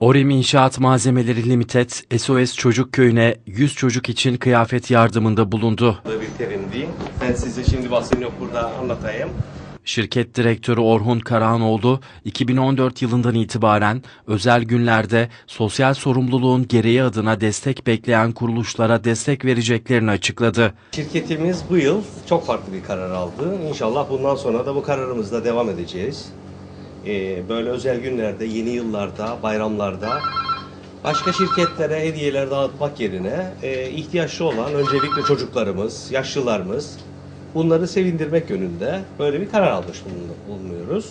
Orem İnşaat Malzemeleri Limited, SOS Çocuk Köyü'ne 100 çocuk için kıyafet yardımında bulundu. bir terimdi. Ben size şimdi basın yok burada anlatayım. Şirket direktörü Orhun Karahanoğlu, 2014 yılından itibaren özel günlerde sosyal sorumluluğun gereği adına destek bekleyen kuruluşlara destek vereceklerini açıkladı. Şirketimiz bu yıl çok farklı bir karar aldı. İnşallah bundan sonra da bu kararımızda devam edeceğiz. Ee, böyle özel günlerde, yeni yıllarda, bayramlarda başka şirketlere hediyeler dağıtmak yerine e, ihtiyaçlı olan öncelikle çocuklarımız, yaşlılarımız bunları sevindirmek yönünde böyle bir karar almış bulun- bulunuyoruz.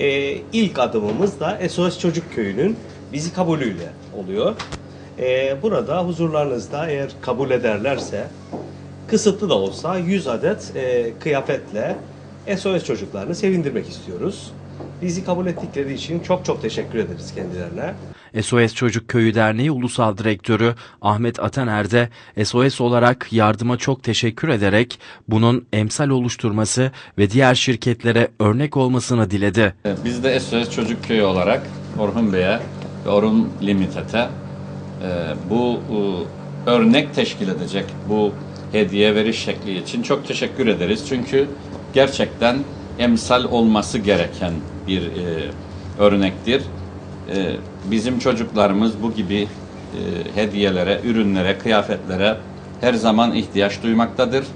Ee, ilk adımımız da SOS Çocuk Köyü'nün bizi kabulüyle oluyor. Ee, burada huzurlarınızda eğer kabul ederlerse kısıtlı da olsa 100 adet e, kıyafetle SOS çocuklarını sevindirmek istiyoruz. Bizi kabul ettikleri için çok çok teşekkür ederiz kendilerine. SOS Çocuk Köyü Derneği Ulusal Direktörü Ahmet Ataner de SOS olarak yardıma çok teşekkür ederek bunun emsal oluşturması ve diğer şirketlere örnek olmasını diledi. Biz de SOS Çocuk Köyü olarak Orhun Bey'e ve Orhun Limited'e e, bu e, örnek teşkil edecek bu hediye veriş şekli için çok teşekkür ederiz. Çünkü gerçekten emsal olması gereken bir e, örnektir. E, bizim çocuklarımız bu gibi e, hediyelere, ürünlere, kıyafetlere her zaman ihtiyaç duymaktadır.